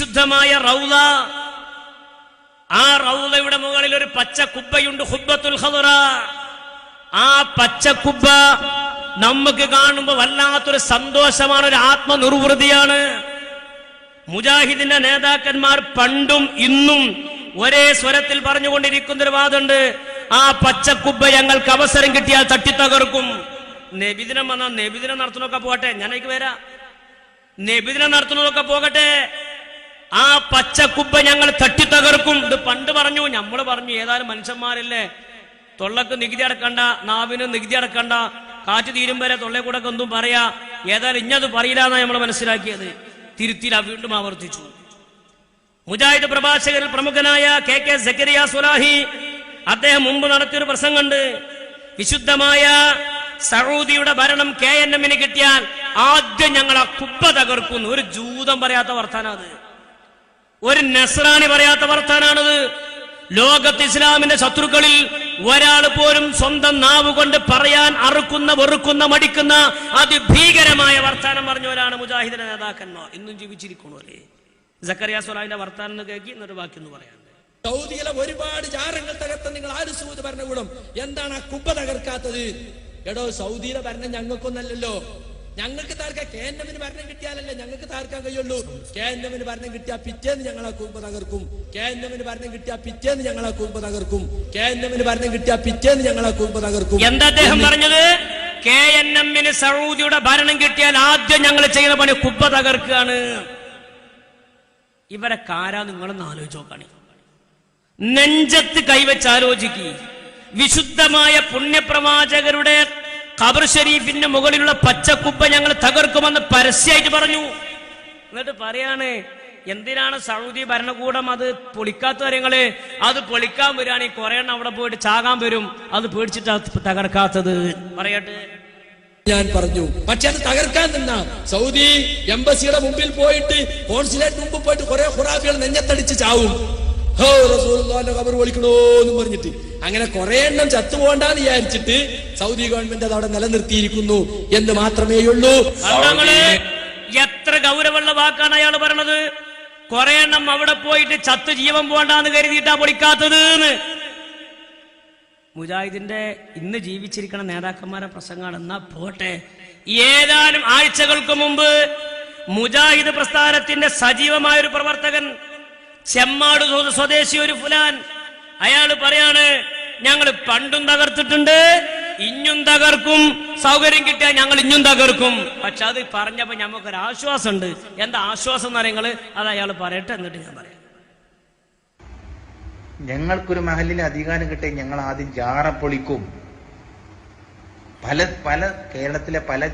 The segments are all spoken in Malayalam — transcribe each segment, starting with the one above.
വിശുദ്ധമായ റൗല ആ റൗലയുടെ മുകളിൽ ഒരു പച്ച കുബ്ബയുണ്ട് ഹുബ്ബത്തുൽ ഖദറ. ആ പച്ച കുബ്ബ നമുക്ക് കാണുമ്പോൾ വല്ലാത്തൊരു സന്തോഷമാണ് ഒരു ആത്മനിർവൃതിയാണ്. മുജാഹിദിന്റെ നേതാക്കന്മാർ പണ്ടും ഇന്നും ഒരേ സ്വരത്തിൽ പറഞ്ഞുകൊണ്ടിരിക്കുന്ന ഒരു വാദമുണ്ട്. ആ പച്ചക്കുബ്ബ ഞങ്ങൾക്ക് അവസരം കിട്ടിയാൽ തട്ടിത്തകർക്കും. നബിദിനം വന്നാൽ നബിദിനം നടത്തുന്നൊക്കെ പോകട്ടെ ഞാനേക്ക് വരാം. നബിദിനം നടത്തുന്നതൊക്കെ പോകട്ടെ. ആ പച്ചക്കുബ്ബ ഞങ്ങൾ തട്ടി തകർക്കും ഇത് പണ്ട് പറഞ്ഞു നമ്മൾ പറഞ്ഞു ഏതായാലും മനുഷ്യന്മാരല്ലേ? തൊള്ളക്ക് നികുതി അടക്കണ്ട നാവിന് നികുതി അടക്കണ്ട. കാറ്റ് തീരും വരെ തൊള്ളേ കൂടെ ഒന്നും പറയാ. ഏതായാലും ഇഞ്ഞത് പറയില്ല എന്നാണ് നമ്മൾ മനസ്സിലാക്കിയത്. തിരുത്തില വീണ്ടും ആവർത്തിച്ചു. മുജാഹിദ് പ്രഭാഷകരിൽ പ്രമുഖനായ കെ കെ സക്കരിയ സുലാഹി അദ്ദേഹം മുമ്പ് നടത്തിയൊരു പ്രസംഗമുണ്ട് വിശുദ്ധമായ സൗദിയുടെ ഭരണം കെ എൻ എമ്മിന് കിട്ടിയാൽ ആദ്യം ഞങ്ങൾ ആ കുബ്ബ തകർക്കുന്നു. ഒരു ജൂതം പറയാത്ത വർത്താനം അത്. ഒരു നസ്രാണി പറയാത്ത വർത്താനാണത്. ലോകത്ത് ഇസ്ലാമിന്റെ ശത്രുക്കളിൽ ഒരാൾ പോലും സ്വന്തം നാവ് കൊണ്ട് പറയാൻ അറുക്കുന്ന വെറുക്കുന്ന മടിക്കുന്ന അതിഭീകരമായ വർത്താനം പറഞ്ഞവരാണ് മുജാഹിദിന്റെ നേതാക്കന്മാർ. ഇന്നും ജീവിച്ചിരിക്കണല്ലേ സക്കറിയ സൊലാഹിന്റെ വർത്താനം എന്ന് കേൾക്കി എന്നൊരു ബാക്കി ഒന്ന് പറയാം. സൗദിയിലെ ഒരുപാട് ജാരങ്ങൾ തകർത്ത നിങ്ങൾ ആര് സൂത് ഭരണകൂടം എന്താണ് ആ കുപ്പ തകർക്കാത്തത്? എടോ സൗദിയിലെ ഭരണം ഞങ്ങൾക്കൊന്നല്ലല്ലോ. ഞങ്ങൾക്ക് താർക്കാൻ കെ എൻ എമ്മിന് ഭരണം കിട്ടിയാലല്ലേ ഞങ്ങൾക്ക് താർക്കാൻ കഴിയുള്ളൂ? കെ എൻ എമ്മിന് ഭരണം കിട്ടിയാൽ പിറ്റേന്ന് ഞങ്ങളെ കുമ്പ തകർക്കും. കെ എൻ എമ്മിന് ഭരണം കിട്ടിയാൽ പിറ്റേന്ന് ഞങ്ങളെ കുമ്പ തകർക്കും. കെ എൻ എമ്മിന് ഭരണം കിട്ടിയാൽ പിറ്റേന്ന് ഞങ്ങളെ കുമ്പ തകർക്കും. എന്താ അദ്ദേഹം പറഞ്ഞത്? കെ എൻ എമ്മിന് സൗദിയുടെ ഭരണം കിട്ടിയാൽ ആദ്യം ഞങ്ങൾ ചെയ്യുന്ന പണി കുബ്ബ തകർക്കുകയാണ്. ഇവരെ കാരാ നിങ്ങളൊന്ന് ആലോചിച്ച് നോക്കണേ. നെഞ്ചത്ത് കൈവച്ച് ആലോചിക്കുക വിശുദ്ധമായ പുണ്യപ്രവാചകരുടെ ഖബർ ഷരീഫിന്റെ മുകളിലുള്ള പച്ചക്കുപ്പ ഞങ്ങൾ തകർക്കുമെന്ന് പരസ്യമായിട്ട് പറഞ്ഞു. എന്നിട്ട് പറയാണ് എന്തിനാണ് സൗദി ഭരണകൂടം അത് പൊളിക്കാത്ത കാര്യങ്ങൾ അത് പൊളിക്കാൻ വരികയാണെങ്കിൽ കുറെ എണ്ണം അവിടെ പോയിട്ട് ചാകാൻ വരും. അത് പേടിച്ചിട്ട് തകർക്കാത്തത്. പറയട്ടെ. ഞാൻ പറഞ്ഞു പക്ഷെ അത് തകർക്കാൻ നിന്ന. സൗദി എംബസിയുടെ മുമ്പിൽ പോയിട്ട് കോൺസുലേറ്റ് മുമ്പ് പോയിട്ട് കുറെ ഖുറാഫികൾ നെഞ്ഞത്തടിച്ച് ചാവും. ഹോ വിളിക്കണോ എന്ന് പറഞ്ഞിട്ട്. അങ്ങനെ കുറെ എണ്ണം ചത്തുപോകണ്ടെന്ന് വിചാരിച്ചിട്ട് സൗദി ഗവൺമെന്റ് അത് അവിടെ നിലനിർത്തിയിരിക്കുന്നു എന്ന് മാത്രമേ ഉള്ളൂ എത്ര ഗൗരവമുള്ള വാക്കാണ് അയാൾ പറഞ്ഞത്? കുറെ എണ്ണം അവിടെ പോയിട്ട് ചത്ത് ജീവൻ പോകണ്ടെന്ന് കരുതിയിട്ടാ പൊളിക്കാത്തത്. മുജാഹിദിന്റെ ഇന്ന് ജീവിച്ചിരിക്കുന്ന നേതാക്കന്മാരെ പ്രസംഗമാണ് എന്നാ പോട്ടെ. ഏതാനും ആഴ്ചകൾക്ക് മുമ്പ് മുജാഹിദ് പ്രസ്ഥാനത്തിന്റെ സജീവമായ ഒരു പ്രവർത്തകൻ ചെമ്മാട് സ്വ- സ്വദേശി ഒരു ഫുലാൻ. അയാൾ പറയാണ് ഞങ്ങൾ പണ്ടും തകർത്തിട്ടുണ്ട് ഇഞ്ഞും തകർക്കും സൗകര്യം കിട്ടിയാൽ ഞങ്ങൾ ഇഞ്ഞും തകർക്കും. പക്ഷെ അത് പറഞ്ഞപ്പോ ഞമ്മക്കൊരു ആശ്വാസമുണ്ട്. എന്താ ആശ്വാസം എന്ന് പറയുന്നത്? അത് അയാൾ പറയട്ടെ എന്നിട്ട് ഞാൻ പറയാം. ഞങ്ങൾക്കൊരു മഹലിന് അധികാരം കിട്ടി ഞങ്ങൾ ആദ്യം ജാറ പൊളിക്കും. പല പല കേരളത്തിലെ പല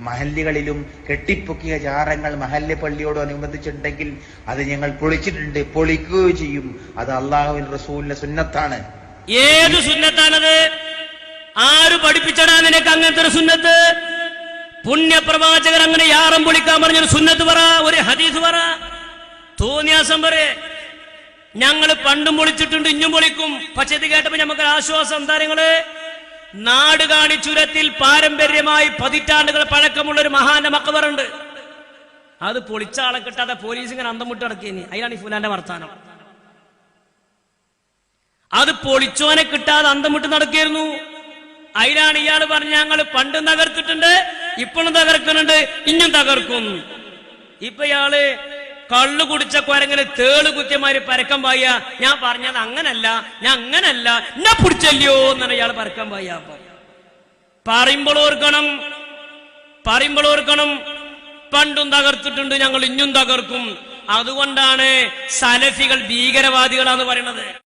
മഹല്ലുകളിലും കെട്ടിപ്പൊക്കിയ ജാറങ്ങൾ മഹല്ല് പള്ളിയോട് അനുബന്ധിച്ചിട്ടുണ്ടെങ്കിൽ അത് ഞങ്ങൾ പൊളിച്ചിട്ടുണ്ട് പൊളിക്കുകയും ചെയ്യും. അത് അള്ളാഹുവിൻ റസൂലിന്റെ സുന്നത്താണ്. ഏത് സുന്നത്താണത്? ആര് പഠിപ്പിച്ചടാ നിനക്ക് അങ്ങനത്തെ ഒരു സുന്നത്ത്? പുണ്യപ്രവാചകർ അങ്ങനെ യാറം പൊളിക്കാൻ പറഞ്ഞൊരു സുന്നത്ത് പറ ഒരു ഹദീസ് പറ. തോന്നിയാസം പറ. ഞങ്ങൾ പണ്ടും പൊളിച്ചിട്ടുണ്ട് ഇഞ്ഞും പൊളിക്കും. പക്ഷെ ഇത് കേട്ടപ്പോ നമുക്ക് ആശ്വാസം. എന്താ നിങ്ങൾ? നാട് ചുരത്തിൽ പാരമ്പര്യമായി പതിറ്റാണ്ടുകൾ പഴക്കമുള്ള ഒരു മഹാന്റെ മക്കബറുണ്ട് അത് പൊളിച്ച ആളെ കിട്ടാതെ പോലീസ് ഇങ്ങനെ അന്തം വിട്ട് നടക്കിനി. അതിലാണ് ഈ ഫുലാന്റെ വർത്താനം. അത് പൊളിച്ചോനെ കിട്ടാതെ അന്തം മുട്ട് നടക്കായിരുന്നു അതിനാണ് ഇയാൾ പറഞ്ഞ ഞങ്ങൾ പണ്ടും തകർത്തിട്ടുണ്ട് ഇപ്പോഴും തകർക്കുന്നുണ്ട് ഇന്നും തകർക്കും. ഇപ്പൊ ഇയാൾ കള്ളു കുടിച്ച കുരങ്ങനെ തേൾ കുത്തിയമാര് പരക്കം പായ ഞാൻ പറഞ്ഞത് അങ്ങനല്ല ഞാൻ അങ്ങനല്ല. എന്നെ പിടിച്ചല്ലയോ എന്നാണ് ഇയാൾ പരക്കം പായ പറയുമ്പോൾ ഓർക്കണം പണ്ടും തകർത്തിട്ടുണ്ട് ഞങ്ങൾ ഇഞ്ഞും തകർക്കും. അതുകൊണ്ടാണ് സലഫികൾ ഭീകരവാദികളാന്ന് പറയുന്നത്.